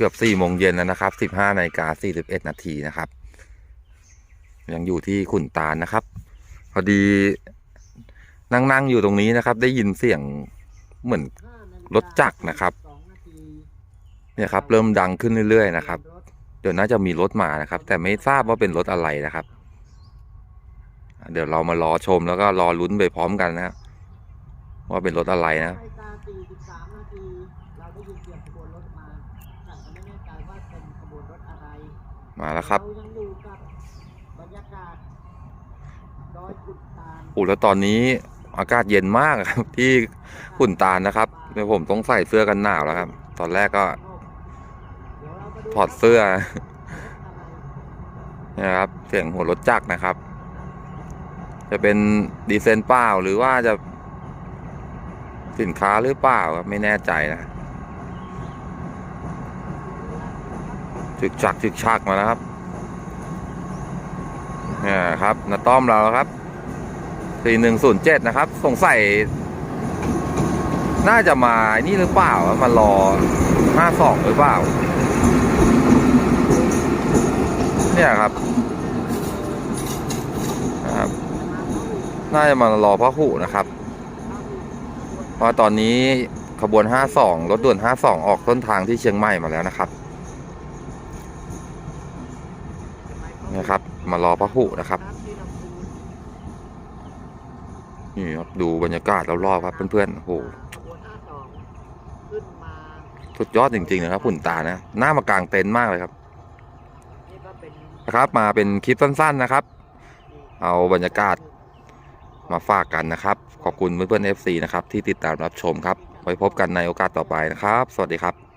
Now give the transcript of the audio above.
กือบสี่โมงเย็นแล้วนะครับสิบห้านาฬิกาสี่สิบเอ็ดนาทีนะครับ ยังอยู่ที่ขุนตาลนะครับ พอดีนั่งนั่งอยู่ตรงนี้นะครับ ได้ยินเสียงเหมือนรถจักรนะครับเนี่ยครับ เริ่มดังขึ้นเรื่อยๆนะครับเดี๋ยวน่าจะมีรถมานะครับ แต่ไม่ทราบว่าเป็นรถอะไรนะครับ เดี๋ยวเรามารอชมแล้วก็รอลุ้นไปพร้อมกันนะว่าเป็นรถอะไรนะ ทีเราได้ยินเสียงขบวนรถมาแต่ก็ไม่แน่ใจว่าเป็นขบวนรถอะไรมาแล้วครับเรายังอยู่กับบรรยากาศดอยขุนตาลอู้แล้วตอนนี้อากาศเย็นมากครับ ที่ขุนตาลนะครับเดี๋ยวผมต้องใส่เสื้อกันหนาวแล้วครับ ตอนแรกก็เดี๋ยวเรามาดูถอดเสื้อรถอะไรนะครับเสียงหัวรถจักรนะครับ จะเป็นดีเซนเปล่าหรือว่าจะ สินค้าหรือเปล่าครับไม่แน่ใจนะจึกจักจึกชักมาแล้วครับนี่ครับนาต้อมเราครับสี่หนึ่งศูนย์เจ็ดนะครับ สงสัยน่าจะมานี่หรือเปล่ามารอห้าสองหรือเปล่า เนี่ยครับนะครับ น่าจะมารอพระหูนะครับ พราะตอนนี้ขบวน 52 รถด่วน 52 ออกต้นทางที่เชียงใหม่มาแล้วนะครับนะครับ มารอพระหูนะครับนี่ครับดูบรรยากาศรอบๆครับเพื่อนๆโอ้โหสุดยอดจริงๆนะครับหุ่นตานะหน้ามากลางเต็นท์มากเลยครับนะครับ มาเป็นคลิปสั้น ๆนะครับ เอาบรรยากาศ มาฝากกันนะครับ ขอบคุณเพื่อนๆ FC นะครับที่ติดตามรับชมครับ ไว้พบกันในโอกาสต่อไปนะครับ สวัสดีครับ